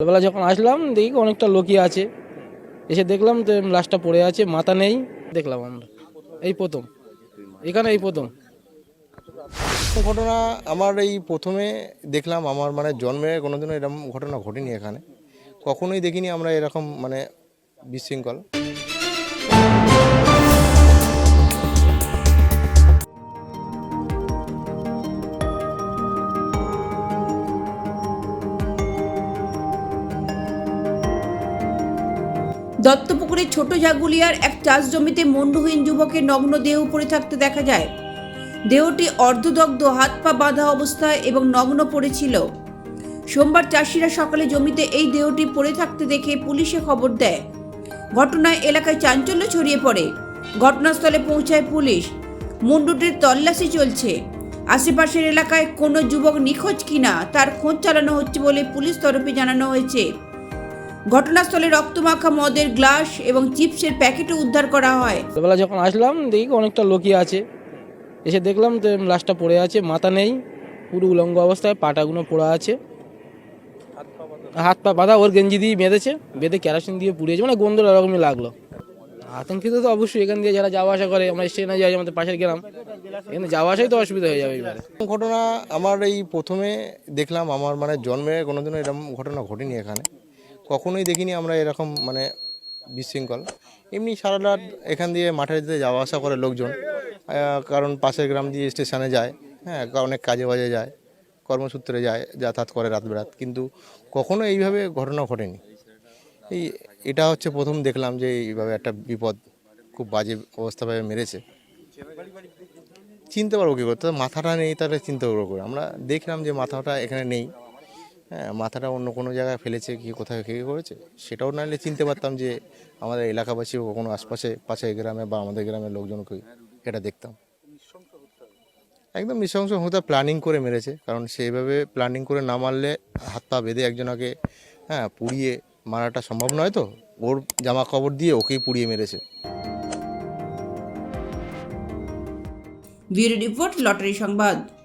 সকালবেলা যখন আসলাম, দেখি অনেকটা লোকই আছে। এসে দেখলাম তো লাশটা পড়ে আছে, মাথা নেই। দেখলাম আমরা। এই প্রথম। এখানে এই প্রথম। ঘটনা আমার এই প্রথমে দেখলাম, আমার মানে জন্মে কোনোদিনও এরকম ঘটনা ঘটেনি এখানে। কখনোই দেখিনি আমরা এরকম মানে বিশৃঙ্খল। দত্তপুকুরের ছোট জাগুলিয়ার এক চাষ জমিতে মুন্ডুহীন যুবকের নগ্ন দেহ পড়ে থাকতে দেখা যায়। দেহটি অর্ধদগ্ধ, হাত পা বাঁধা অবস্থায় এবং নগ্ন পড়েছিল। সোমবার চাষিরা সকালে জমিতে এই দেহটি পড়ে থাকতে দেখে পুলিশে খবর দেয়। ঘটনায় এলাকায় চাঞ্চল্য ছড়িয়ে পড়ে। ঘটনাস্থলে পৌঁছায় পুলিশ। মুন্ডুটির তল্লাশি চলছে। আশেপাশের এলাকায় কোনো যুবক নিখোঁজ কিনা তার খোঁজ চালানো হচ্ছে বলে পুলিশ তরফে জানানো হয়েছে। ঘটনাস্থলে রক্তমাখা মদের গ্লাস এবং চিপসের প্যাকেটও উদ্ধার করা হয়। সকালবেলা যখন আসলাম দেখি অনেকটা লোকই আছে। এসে দেখলাম তো লাশটা পড়ে আছে মাথা নেই পুরো উলঙ্গ অবস্থায় পাটাগুলো পড়ে আছে। হাত পা বাঁধা ওর গেঞ্জি দিয়ে বেঁধেছে বেঁধে কেরাসিন দিয়ে পুড়িয়েছে মানে গন্ধ এরকমই লাগল। আতঙ্কিত তো অবশ্যই এখান দিয়ে যারা যাওয়া আসা করে আমরা স্টেশনে যাই আমাদের পাশের গ্রাম। এখানে যাওয়া আসাই তো অসুবিধা হয়ে যাবে এবারে। ঘটনা আমার এই প্রথমে দেখলাম আমার মানে জন্মে কোনোদিনও এরকম ঘটনা ঘটেনি এখানে। কখনোই দেখিনি আমরা এরকম মানে বিশৃঙ্খল। এমনি সারা রাত এখান দিয়ে মাঠে যেতে যাওয়া আসা করে লোকজন কারণ পাশের গ্রাম দিয়ে স্টেশনে যায় হ্যাঁ অনেক কাজে বাজে যায়, কর্মসূত্রে যায়, যাতায়াত করে রাত বেরাত, কিন্তু কখনো এইভাবে ঘটনা ঘটেনি। এই, এটা হচ্ছে প্রথম দেখলাম যে এইভাবে একটা বিপদ খুব বাজে অবস্থাভাবে মেরেছে। চিনতে পারব কী করতে মাথাটা নেই, তাহলে চিনতে পারব করে? আমরা দেখলাম যে মাথাটা এখানে নেই। হ্যাঁ মাথাটা অন্য কোনো জায়গায় ফেলেছে, কি কোথায় কী করেছে, সেটাও নাহলে চিনতে পারতাম যে আমাদের এলাকাবাসী কোনো আশপাশে পাশের গ্রামে বা আমাদের গ্রামের লোকজনকে এটা দেখতাম। একদম নৃশংস হতে প্ল্যানিং করে মেরেছে, কারণ সেইভাবে প্ল্যানিং করে না মারলে হাত পা বেঁধে একজনকে হ্যাঁ পুড়িয়ে মারাটা সম্ভব নয় তো? ওর জামা কাপড় দিয়ে ওকেই পুড়িয়ে মেরেছে। ব্যুরো রিপোর্ট, লটারি সংবাদ।